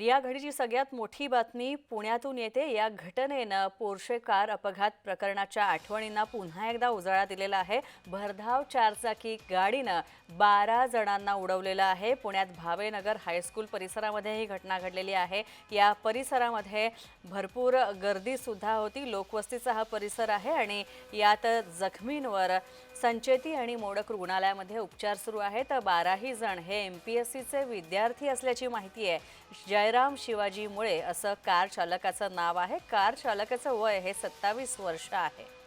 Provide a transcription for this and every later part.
या घडीची सगळ्यात मोठी बातमी पुण्यातून येते. या घटनेनं पोर्शे कार अपघात प्रकरणाच्या आठवणींना पुन्हा एकदा उजाळा दिलेला आहे. भरधाव चारचाकी गाडीनं बारा जणांना उडवलेलं आहे. पुण्यात भावेनगर हायस्कूल परिसरामध्ये ही घटना घडलेली आहे. या परिसरामध्ये भरपूर गर्दीसुद्धा होती. लोकवस्तीचा हा परिसर आहे आणि यात जखमींवर संचेती आणि मोडक रुग्णालयामध्ये उपचार सुरू आहेत. बाराही जण हे एम पी एस सीचे विद्यार्थी असल्याची माहिती आहे. जयराम शिवाजी मुळे असं कार चालकाचं नाव आहे. कार चालकाचं वय हे सत्तावीस वर्ष आहे.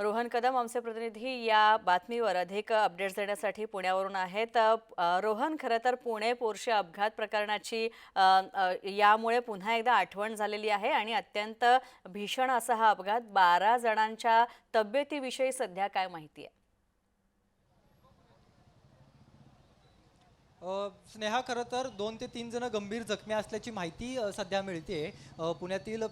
रोहन कदम आमचे प्रतिनिधी या बातमीवर अधिक अपडेट्स देण्यासाठी पुण्यावरून आहेत. रोहन खरं तर पुणे पोर्शे अपघात प्रकरणाची यामुळे पुन्हा एकदा आठवण झालेली आहे आणि अत्यंत भीषण असा हा अपघात. बारा जणांच्या तब्येतीविषयी सध्या काय माहिती आहे? स्नेहा खरं तर दोन ते तीन जण गंभीर जखमी असल्याची माहिती सध्या मिळते. पुण्यातील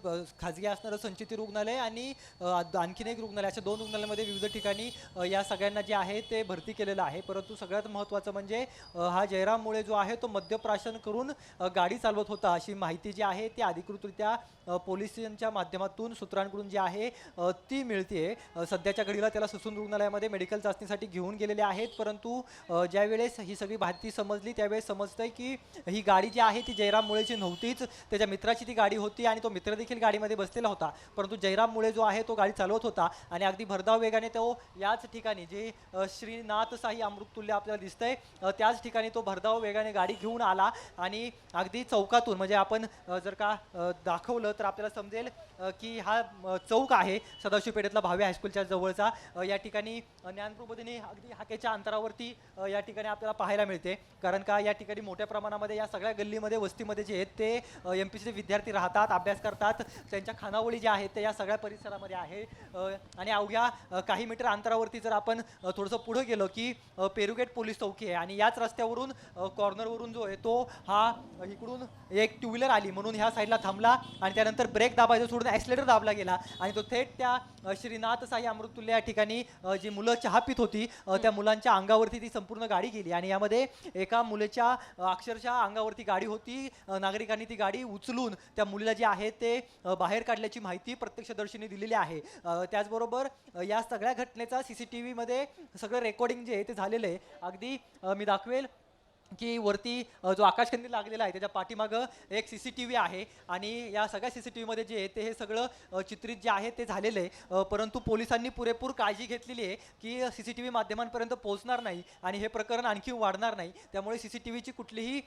खाजगी असणारं संचिती रुग्णालय आणि आणखीन एक रुग्णालय अशा दोन रुग्णालयामध्ये विविध ठिकाणी या सगळ्यांना जे आहे ते भरती केलेलं आहे. परंतु सगळ्यात महत्त्वाचं म्हणजे हा जयराममुळे जो आहे तो मद्यप्राशन करून गाडी चालवत होता अशी माहिती जी आहे ती अधिकृतरित्या पोलिसांच्या माध्यमातून सूत्रांकडून जी आहे ती मिळते. सध्याच्या घडीला त्याला ससून रुग्णालयामध्ये मेडिकल चाचणीसाठी घेऊन गेलेले आहेत. परंतु ज्यावेळेस ही सगळी माहिती समजली. त्यावेळेस समजतंय की ही गाडी जी आहे ती जयराम मुळेची नव्हतीच. त्याच्या मित्राची ती गाडी होती आणि तो मित्र देखील गाडीमध्ये बसलेला होता. परंतु जयराम मुळे जो आहे तो गाडी चालवत होता आणि अगदी भरधाव वेगाने तो याच ठिकाणी जे श्रीनाथसाही श्रीनाथ साई अमृततुल्य आपल्याला दिसतंय त्याच ठिकाणी तो भरधाव वेगाने गाडी घेऊन आला आणि अगदी चौकातून म्हणजे आपण जर का दाखवलं तर आपल्याला समजेल की हा चौक आहे सदाशिव पेठेतला भावे हायस्कूलच्या जवळचा. या ठिकाणी ज्ञानप्रबोधिनी अगदी हाकेच्या अंतरावरती या ठिकाणी आपल्याला पाहायला मिळते. कारण का या ठिकाणी मोठ्या प्रमाणामध्ये या सगळ्या गल्लीमध्ये वस्तीमध्ये जे आहेत ते एम पी सीचे विद्यार्थी राहतात अभ्यास करतात. त्यांच्या खानावळी ज्या आहेत त्या या सगळ्या परिसरामध्ये आहे. आणि अवघ्या काही मीटर अंतरावरती जर आपण थोडंसं पुढं गेलो की पेरुगेट पोलीस चौकी आहे. आणि याच रस्त्यावरून कॉर्नरवरून जो आहे तो हा इकडून एक टू व्हीलर आली. म्हणून ह्या साईडला थांबला आणि त्यानंतर ब्रेक दाबायचं सोडून ॲक्सिलेटर दाबला गेला. आणि तो थेट त्या श्रीनाथ साई अमृतुल्य या ठिकाणी जी मुलं चहा पित होती त्या मुलांच्या अंगावरती ती संपूर्ण गाडी गेली. आणि यामध्ये एका मुलीच्या अक्षरशः अंगावरती गाडी होती. नागरिकांनी ती गाडी उचलून त्या मुलीला जे आहे ते बाहेर काढल्याची माहिती प्रत्यक्षदर्शीने दिलेली आहे. त्याचबरोबर या सगळ्या घटनेचा सी सी टी व्हीमध्ये सगळं रेकॉर्डिंग जे आहे ते झालेलं आहे. अगदी मी दाखवेल. की वरती जो आकाशकंदी लागलेला आहे त्याच्या पाठीमागं एक सी सी टी व्ही आहे आणि या सगळ्या सी सी टी व्हीमध्ये जे आहे ते हे सगळं चित्रित जे आहे ते झालेलं आहे. परंतु पोलिसांनी पुरेपूर काळजी घेतलेली आहे की सी सी टी व्ही माध्यमांपर्यंत पोहोचणार नाही आणि हे प्रकरण आणखी वाढणार नाही. त्यामुळे सी सी टी व्हीची कुठलीही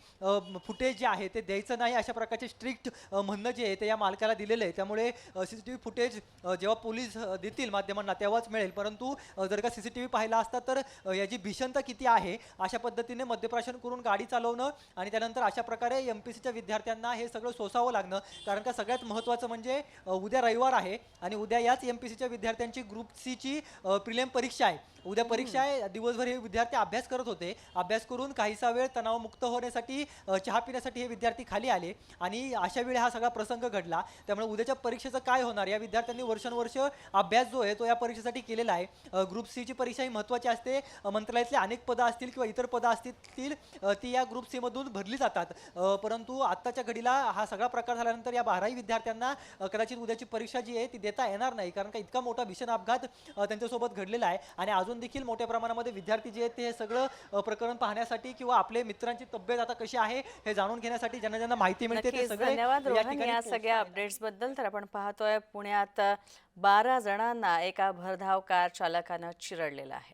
फुटेज जे आहे ते द्यायचं नाही अशा प्रकारचे स्ट्रिक्ट म्हणणं जे आहे ते या मालकाला दिलेलं आहे. त्यामुळे C C T V footage जेव्हा पोलीस देतील माध्यमांना तेव्हाच मिळेल. परंतु जर का सी सी टी व्ही पाहिला असता तर याची भीषणता किती आहे अशा पद्धतीने मद्यप्राशन करून गाडी चालवणं आणि त्यानंतर अशा प्रकारे एम पी सीच्या विद्यार्थ्यांना हे सगळं सोसावं लागणं. कारण का सगळ्यात महत्त्वाचं म्हणजे उद्या रविवार आहे आणि उद्या याच एम पी सीच्या विद्यार्थ्यांची ग्रुप सीची प्रिलियम परीक्षा आहे. उद्या परीक्षा आहे. दिवसभर हे विद्यार्थी अभ्यास करत होते. अभ्यास करून काहीसा वेळ तणावमुक्त होण्यासाठी चहा पिण्यासाठी हे विद्यार्थी खाली आले आणि अशा वेळी हा सगळा प्रसंग घडला. त्यामुळे उद्याच्या परीक्षेचं काय होणार? या विद्यार्थ्यांनी वर्षानुवर्ष अभ्यास जो आहे तो या परीक्षेसाठी केलेला आहे. ग्रुप सीची परीक्षा ही महत्त्वाची असते. मंत्रालयातली अनेक पदं असतील किंवा इतर पदं असतील ती या ग्रुप सीमधून भरली जातात. परंतु आत्ताच्या घडीला हा सगळा प्रकार झाल्यानंतर या बाराही विद्यार्थ्यांना कदाचित उद्याची परीक्षा जी आहे ती देता येणार नाही. कारण का इतका मोठा भीषण अपघात त्यांच्यासोबत घडलेला आहे. आणि अजून देखील मोठ्या प्रमाणामध्ये विद्यार्थी जे आहेत ते हे सगळं प्रकरण पाहण्यासाठी किंवा आपले मित्रांची तब्येत आता कशी आहे हे जाणून घेण्यासाठी ज्यांना ज्यांना माहिती मिळते ते सगळे या. सगळ्या अपडेट्सबद्दल तर आपण पाहतोय पुण्यात बारा जणांना एका भरधाव कार चालकानं चिरडलेलं आहे.